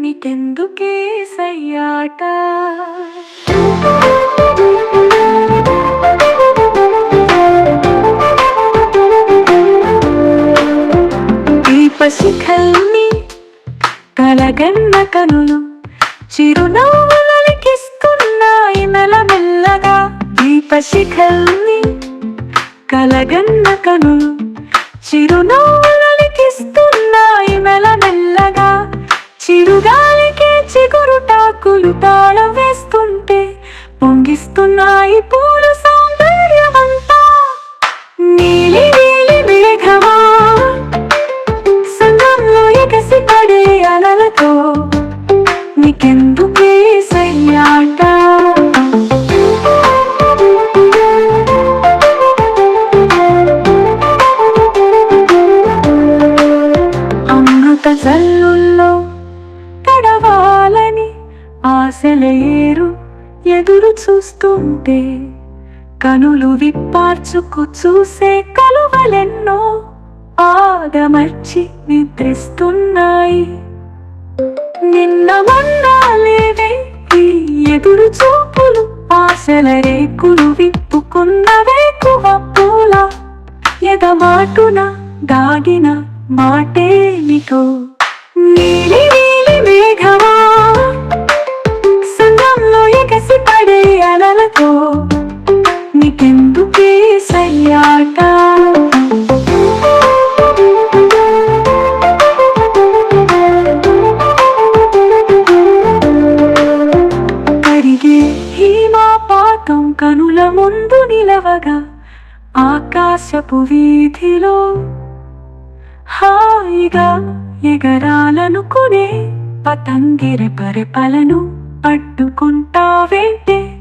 నీకెందుకే సయ్యాట? దీపశిఖల్ని కలగన్న కనులు చిరునవ్వులకిస్తున్నాయి మెల్లమెల్లగా. దీపశిఖల్ని కలగన్న కనులు చిరునవ్వులకిస్తున్నాయి చిరుగాలికి చిగురుటాకులు తాళం వేస్తుంటే పొంగిస్తున్నాయి పూల సౌందర్యమంతా. నీలి నీలి మేఘమా సంగంలో ఎగసి పడే అలలతో నీకెందుకే సయ్యాట అమృత జల్లు ఆశలేరు ఎదురు చూస్తుంటే కనులు విప్పార్చుకు చూసే కలువలెన్నో ఆదమర్చి నిద్రిస్తున్నాయి. నిన్న మొన్నాలేవే ఈ ఎదురు చూపులు ఆశల రేకులు విప్పుకున్నవే వేకువ పూల ఎదమాటున దాగిన మాటేమిటో నీలే నీలి అలలతో నీకెందుకే సయ్యాట? కరిగే కనుల ముందు నిలవగా ఆకాశపు వీధిలో హాయిగా ఎగరాలనుకునే పతంగిరి పరిపలను పట్టుకుంటావేంటే?